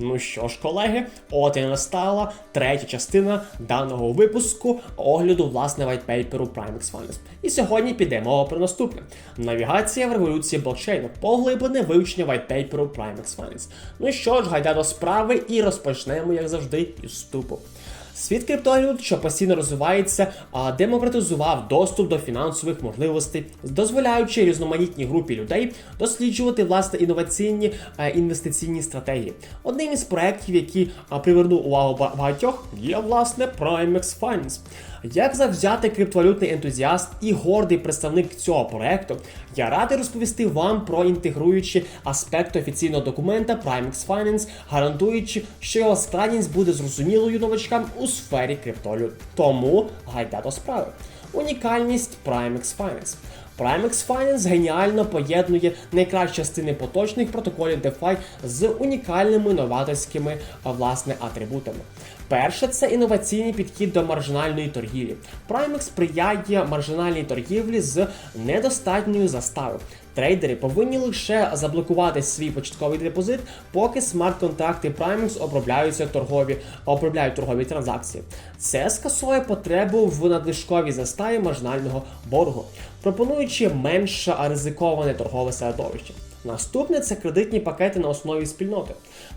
Ну що ж, колеги, от і настала третя частина даного випуску огляду власне вайтпейперу Primex Finance. І сьогодні піде мова про наступне: навігація в революції блокчейну, поглиблене вивчення вайтпейперу Primex Finance. Ну що ж, гайда до справи і розпочнемо, як завжди, із вступу. Світ криптовалют, що постійно розвивається, демократизував доступ до фінансових можливостей, дозволяючи різноманітній групі людей досліджувати власне інноваційні е, інвестиційні стратегії. Одним із проєктів, який а, привернув увагу багатьох, є власне Primex Finance. Як завзятий криптовалютний ентузіаст і гордий представник цього проекту, я радий розповісти вам про інтегруючі аспекти офіційного документа Primex Finance, гарантуючи, що його складність буде зрозумілою новачкам у сфері криптовалют. Тому гайда до справи. Унікальність Primex Finance. Primex Finance геніально поєднує найкращі частини поточних протоколів DeFi з унікальними новаторськими власне атрибутами. Перше це інноваційний підхід до маржинальної торгівлі. Primex сприяє маржинальній торгівлі з недостатньою заставою. Трейдери повинні лише заблокувати свій початковий депозит, поки смарт-контракти Primex обробляються торгові, обробляють торгові транзакції. Це скасує потребу в надлишковій заставі маржинального боргу, пропонуючи менш ризиковане торгове середовище. Наступне це кредитні пакети на основі спільноти.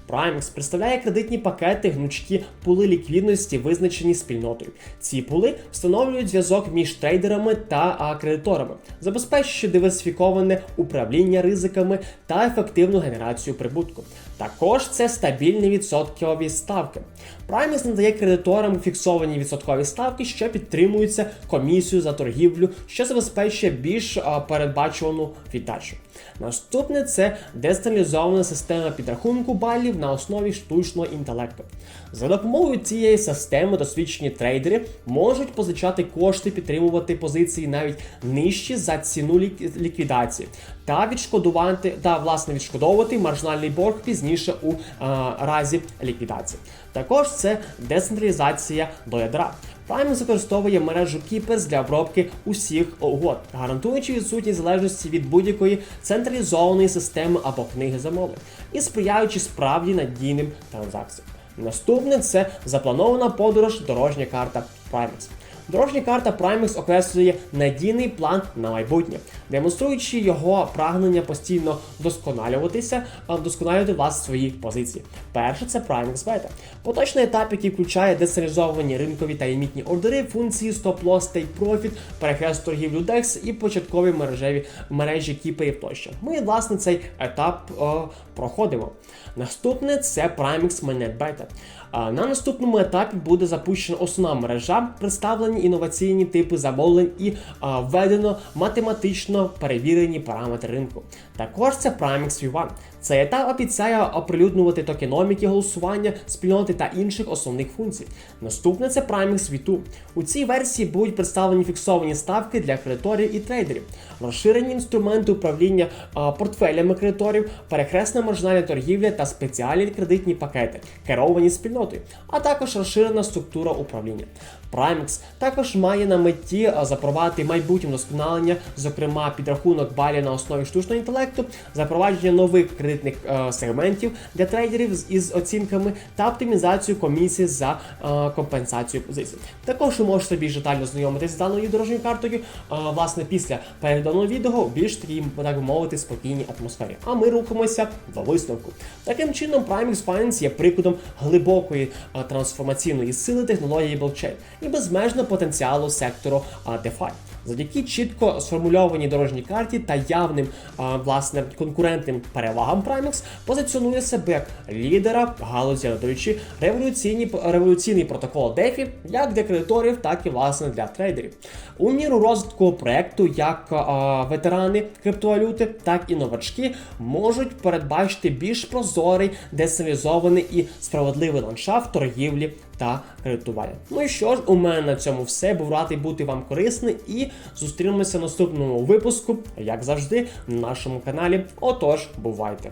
Primex представляє кредитні пакети, гнучкі пули ліквідності, визначені спільнотою. Ці пули встановлюють зв'язок між трейдерами та кредиторами, забезпечуючи диверсифіковане управління ризиками та ефективну генерацію прибутку. Також це стабільні відсоткові ставки. Primex надає кредиторам фіксовані відсоткові ставки, що підтримуються комісією за торгівлю, що забезпечує більш передбачувану віддачу. Наступне це децентралізована система підрахунку балів на основі штучного інтелекту. За допомогою цієї системи досвідчені трейдери можуть позичати кошти, підтримувати позиції навіть нижчі за ціну лік- ліквідації та відшкодувати та власне відшкодовувати маржинальний борг пізніше у а, разі ліквідації. Також це децентралізація ядра. Primex використовує мережу Keepers для обробки усіх угод, гарантуючи відсутність залежності від будь-якої централізованої системи або книги замовлень і сприяючи справді надійним транзакціям. Наступне це запланована подорож дорожня карта Primex. Дорожня карта Primex окреслює надійний план на майбутнє, демонструючи його прагнення постійно вдосконалюватися, вдосконалювати власне свої позиції. Перше це Primex Beta. Поточний етап, який включає децентралізовані ринкові та лімітні ордери, функції стоп-лосс, profit, перехрест торгівлю DEX і початкові мережеві мережі кіперів тощо. Ми, власне, цей етап о, проходимо. Наступне це Primex Mainnet Beta. На наступному етапі буде запущена основна мережа, представлені інноваційні типи замовлень і а, введено математично перевірені параметри ринку. Також це Primex V1. Цей етап обіцяє оприлюднювати токеноміки голосування, спільноти та інших основних функцій. Наступне це Primex V2. У цій версії будуть представлені фіксовані ставки для кредиторів і трейдерів, розширені інструменти управління а, портфелями кредиторів, перехресна маржинальна торгівля та спеціальні кредитні пакети, керовані спільнотою, а також розширена структура управління. Primex також має на меті запровадити майбутнє вдосконалення, зокрема підрахунок балів на основі штучного інтелекту, запровадження нових кредитних е, сегментів для трейдерів із оцінками та оптимізацію комісії за е, компенсацію позицій. Також ви можете більш детально знайомитися з даною дорожньою картою, е, власне, після перегляду даного відео в більш такій, так би мовити, спокійній атмосфері. А ми рухаємося до висновку. Таким чином, Primex Finance є прикладом глибокої е, трансформаційної сили технології блокчейн і безмежного потенціалу сектору DeFi. Завдяки чітко сформульованій дорожній карті та явним а, власне конкурентним перевагам Primex позиціонує себе як лідера галузі, надаючи революційні революційний протокол DeFi як для кредиторів, так і власне для трейдерів. У міру розвитку проекту як а, ветерани криптовалюти, так і новачки можуть передбачити більш прозорий, децентралізований і справедливий ландшафт торгівлі та кредитування. Ну і що ж, у мене на цьому все. Був радий бути вам корисний і зустрінемося в наступному випуску, як завжди, на нашому каналі. Отож, бувайте!